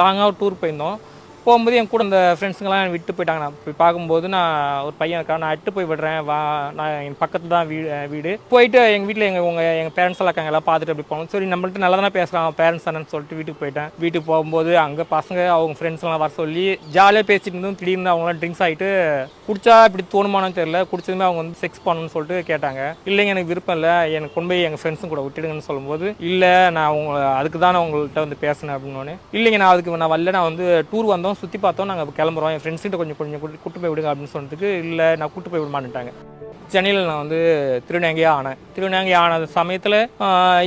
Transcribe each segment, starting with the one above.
லாங்காக டூர் போயிருந்தோம். போகும்போது என் கூட இந்த ஃப்ரெண்ட்ஸுங்கெல்லாம் விட்டு போயிட்டாங்க நான் போய் பார்க்கும்போது நான் ஒரு பையன் இருக்கா நான் அட்டு போய் விடுறேன். வா நான் என் பக்கத்தில் தான் வீடு வீடு. போயிட்டு எங்கள் வீட்டில் எங்கள் உங்கள் எங்கள் பேரண்ட்ஸ் எல்லாம் இருக்காங்க. எல்லாம் பார்த்துட்டு அப்படி போகணும் சரி நம்மள்ட்ட நல்லா தானே பேசுகிறான் பேரண்ட்ஸ் தானேன்னு சொல்லிட்டு வீட்டுக்கு போயிட்டேன். வீட்டுக்கு போகும்போது அங்கே பசங்க அவங்க ஃப்ரெண்ட்ஸ் எல்லாம் வர சொல்லி ஜாலியாக பேசிட்டு இருந்தோம் திடீர்னு அவங்களாம் ட்ரிங்க்ஸ் ஆகிட்டு குடிச்சா இப்படி தோணுமானு தெரியல. குடிச்சதுமே அவங்க வந்து செக்ஸ் பண்ணணும்னு சொல்லிட்டு கேட்டாங்க. இல்லைங்க எனக்கு விருப்பம் இல்லை. எனக்கு கொண்டு போய் எங்கள் ஃப்ரெண்ட்ஸும் கூட விட்டுடுங்கன்னு சொல்லும்போது இல்லை நான் உங்களை அதுக்கு தான் நான் உங்கள்கிட்ட வந்து பேசினேன் அப்படின்னு இல்லைங்க நான் அதுக்கு நான் வரல. நான் வந்து டூர் வந்தோம். சுற்றி பார்த்தோம். நாங்கள் கிளம்புறோம். என் ஃப்ரெண்ட்ஸ்கிட்ட கொஞ்சம் கொஞ்சம் கூட்டு போய் விடுங்க அப்படின்னு சொன்னதுக்கு இல்லை நான் கூட்டு போய் விட மாட்டேன்ட்டாங்க சென்னையில் நான் வந்து திருநங்கையாக ஆனேன். திருநங்கை ஆன சமயத்தில்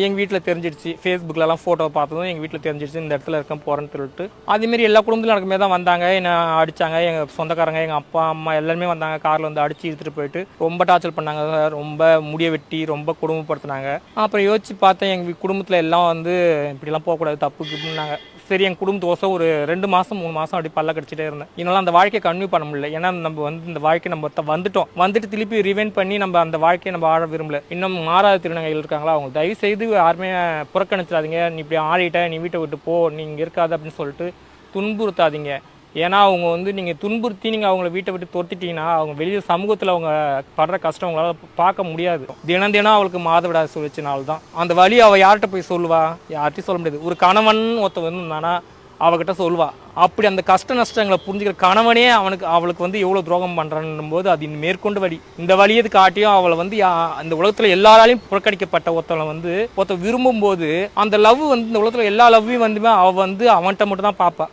எங்கள் வீட்டில் தெரிஞ்சிடுச்சு ஃபேஸ்புக்கிலலாம் ஃபோட்டோ பார்த்ததும் எங்கள் வீட்டில் தெரிஞ்சிடுச்சு இந்த இடத்துல இருக்கேன் போகிறேன்னு சொல்லிட்டு. அதேமாரி எல்லா குடும்பத்திலும் நடக்குமே தான் வந்தாங்க. என்னை அடித்தாங்க எங்கள் சொந்தக்காரங்க எங்கள் அப்பா அம்மா எல்லாருமே வந்தாங்க. காரில் வந்து அடித்து இழுத்துட்டு போயிட்டு ரொம்ப டார்ச்சர் பண்ணாங்க. ரொம்ப முடிய வெட்டி ரொம்ப குடும்பப்படுத்தினாங்க. அப்புறம் யோசிச்சு பார்த்தேன் எங்கள் குடும்பத்தில் எல்லாம் வந்து இப்படிலாம் போகக்கூடாது தப்பு கிப்புன்னாங்க சரி என் குடும்பத்தோசம் ஒரு ரெண்டு மாதம் மூணு மாதம் அப்படி பல்ல கடிச்சிட்டே இருந்தேன். என்னால் அந்த வாழ்க்கையை கன்வியூ பண்ண முடியல. ஏன்னா நம்ம வந்து இந்த வாழ்க்கை நம்ம த- வந்துட்டோம். வந்துட்டு திருப்பி ரிவைன் பண்ணி நம்ம அந்த வாழ்க்கையை நம்ம ஆட விரும்பல. இன்னும் மாறாத திருநங்கைகள் இருக்காங்களா? அவங்க தயவு செய்து யாருமே புறக்கணிச்சிடாதீங்க. நீ இப்படி ஆடிட்ட நீ வீட்டை விட்டு போ நீ இங்கே இருக்காது அப்படின்னு சொல்லிட்டு துன்புறுத்தாதீங்க. ஏன்னா அவங்க வந்து நீங்கள் துன்புறுத்தி நீங்கள் அவங்கள வீட்டை விட்டு துரத்திட்டீங்கன்னா அவங்க வெளியில் சமூகத்தில் அவங்க படுற கஷ்டம் அவங்களால பார்க்க முடியாது. தினம் தினம் அவளுக்கு மாதவிடாய் சொல்லிச்சுனால தான் அந்த வழி அவள் யார்கிட்ட போய் சொல்லுவா? யார்கிட்டையும் சொல்ல முடியாது. ஒரு கணவன் ஒருத்த வந்து அவகிட்ட சொல்லுவா. அப்படி அந்த கஷ்ட நஷ்டங்களை புரிஞ்சுக்கிற கணவனே அவனுக்கு அவளுக்கு வந்து எவ்வளோ துரோகம் பண்ணுறான்னும் போது அது இன்னும் மேற்கொண்டு வழி. இந்த வழியது காட்டியும் அவளை வந்து யா- அந்த உலகத்தில் எல்லாராலையும் புறக்கணிக்கப்பட்ட ஒருத்தவளை வந்து ஒருத்த விரும்பும் போது அந்த லவ் வந்து இந்த உலகத்தில் எல்லா லவ்வையும் வந்து அவள் வந்து அவன்கிட்ட மட்டும் தான் பார்ப்பா.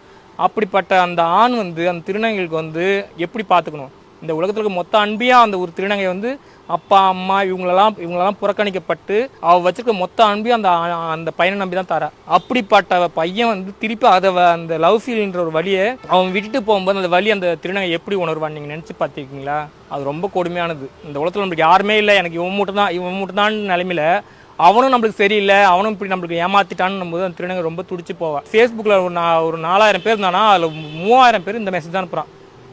அப்படிப்பட்ட அந்த ஆண் வந்து அந்த திருநங்கைகளுக்கு வந்து எப்படி பார்த்துக்கணும்? இந்த உலகத்தில் இருக்க மொத்த அன்பையும் அந்த ஒரு திருநங்கை வந்து அப்பா அம்மா இவங்களெல்லாம் இவங்களெல்லாம் புறக்கணிக்கப்பட்டு அவள் வச்சிருக்க மொத்த அன்பையும் அந்த அந்த பையனை நம்பி தான் தரா. அப்படிப்பட்ட பையன் வந்து திருப்பி அதை அந்த லவ் ஃபீல்ன்ற ஒரு வழியை அவன் விட்டுட்டு போகும்போது அந்த வழி அந்த திருநங்கை எப்படி உணர்வான் நீங்கள் நினச்சி பார்த்துருக்கீங்களா? அது ரொம்ப கொடுமையானது. இந்த உலகத்தில் நம்மளுக்கு யாருமே இல்லை. எனக்கு இவன் மட்டும் தான் இவன் மட்டும் தான் அவனும் நம்மளுக்கு சரியில்லை அவனும் இப்படி நம்மளுக்கு ஏமாத்திட்டான்னு போது அந்த திருநங்கை ரொம்ப துடிச்சு போவான் ஃபேஸ்புக்கில் ஒரு நான் ஒரு நாலாயிரம் பேர் இருந்தானா அதில் மூவாயிரம் பேர் இந்த மெசேஜ் தான் அனுப்புகிறான்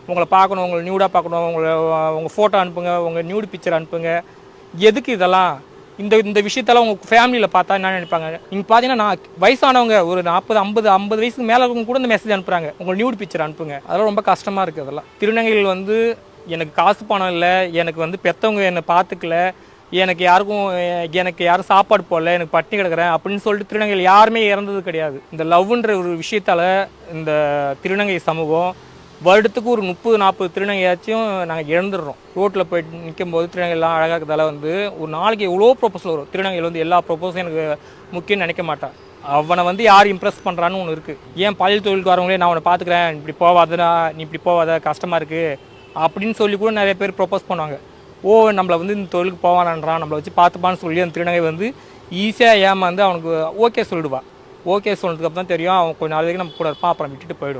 உங்களை பார்க்கணும் உங்களை நியூடாக பார்க்கணும் உங்களை உங்கள் ஃபோட்டோ அனுப்புங்க உங்கள் நியூடு பிக்சர் அனுப்புங்க. எதுக்கு இதெல்லாம்? இந்த இந்த விஷயத்தெல்லாம் உங்கள் ஃபேமிலியில் பார்த்தா என்ன நினைப்பாங்க? நீங்கள் பார்த்தீங்கன்னா நான் வயசானவங்க ஒரு நாற்பது ஐம்பது ஐம்பது வயசுக்கு மேலே இருக்கவங்க கூட இந்த மெசேஜ் அனுப்புகிறாங்க உங்கள் நியூடு பிக்சர் அனுப்புங்க. அதெல்லாம் ரொம்ப கஷ்டமாக இருக்குது அதெல்லாம். திருநங்கைகள் வந்து எனக்கு காசு பணம் இல்லை எனக்கு வந்து பெற்றவங்க என்னை பார்த்துக்கல. எனக்கு யாருக்கும் எனக்கு யாரும் சாப்பாடு போடல எனக்கு பட்டினி கிடக்குறேன் அப்படின்னு சொல்லிட்டு திருநங்கைகள் யாருமே இறந்தது கிடையாது. இந்த லவ்ன்ற ஒரு விஷயத்தால் இந்த திருநங்கை சமூகம் வருடத்துக்கு ஒரு முப்பது நாற்பது திருநங்கையாச்சும் நாங்கள் இழந்துடுறோம் ரோட்டில் போயிட்டு நிற்கும் போது திருநங்கைலாம் அழகாக இருக்கிறதால வந்து ஒரு நாளைக்கு எவ்வளோ ப்ரொபோசல் வரும்? திருநங்கைகள் வந்து எல்லா ப்ரொபோஸும் எனக்கு முக்கியம்னு நினைக்க மாட்டான் அவனை வந்து யார் இம்ப்ரெஸ் பண்ணுறான்னு ஒன்று இருக்குது ஏன் பாலியல் தொழிலுக்கு வரவங்களே நான் அவனை பார்த்துக்கிறேன் இப்படி போவாதடா நீ இப்படி போவாத கஷ்டமாக இருக்குது அப்படின்னு சொல்லி கூட நிறைய பேர் ப்ரொப்போஸ் பண்ணுவாங்க. ஓ நம்மளை வந்து இந்த தொழிலுக்கு போவானான்றான் நம்மளை வச்சு பார்த்துப்பான்னு சொல்லி அந்த திருநங்கை வந்து ஈஸியாக ஏமாந்து அவனுக்கு ஓகே சொல்லிடுவா. ஓகே சொன்னதுக்கு அப்புறம் தான் தெரியும் அவன் கொஞ்ச நாள் வரைக்கும் நம்ம கூட இருப்பான் அப்புறம் விட்டுட்டு போயிடுவான்.